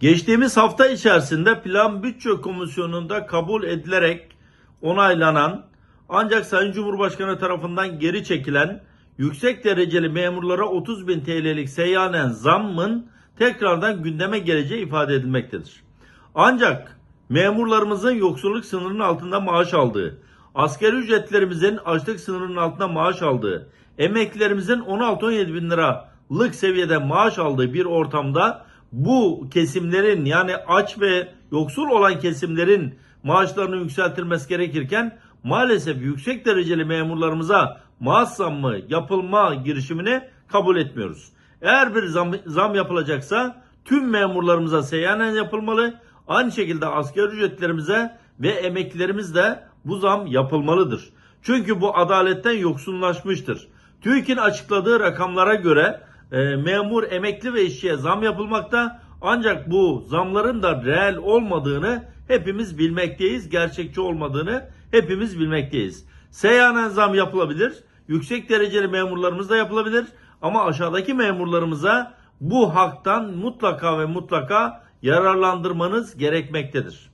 Geçtiğimiz hafta içerisinde Plan Bütçe Komisyonu'nda kabul edilerek onaylanan ancak Sayın Cumhurbaşkanı tarafından geri çekilen yüksek dereceli memurlara 30 bin TL'lik seyyanen zammın tekrardan gündeme geleceği ifade edilmektedir. Ancak memurlarımızın yoksulluk sınırının altında maaş aldığı, asgari ücretlerimizin açlık sınırının altında maaş aldığı, emeklilerimizin 16-17 bin liralık seviyede maaş aldığı bir ortamda bu kesimlerin yani aç ve yoksul olan kesimlerin maaşlarının yükseltilmesi gerekirken maalesef yüksek dereceli memurlarımıza maaş zammı yapılma girişimini kabul etmiyoruz. Eğer bir zam, zam yapılacaksa tüm memurlarımıza seyyanen yapılmalı. Aynı şekilde asgari ücretlerimize ve emeklilerimiz de bu zam yapılmalıdır. Çünkü bu adaletten yoksunlaşmıştır. TÜİK'in açıkladığı rakamlara göre e, memur, emekli ve işçiye zam yapılmakta. Ancak bu zamların da reel olmadığını hepimiz bilmekteyiz. Gerçekçi olmadığını hepimiz bilmekteyiz. Seyyanen zam yapılabilir. Yüksek dereceli memurlarımız da yapılabilir. Ama aşağıdaki memurlarımıza bu haktan mutlaka ve mutlaka yararlandırmanız gerekmektedir.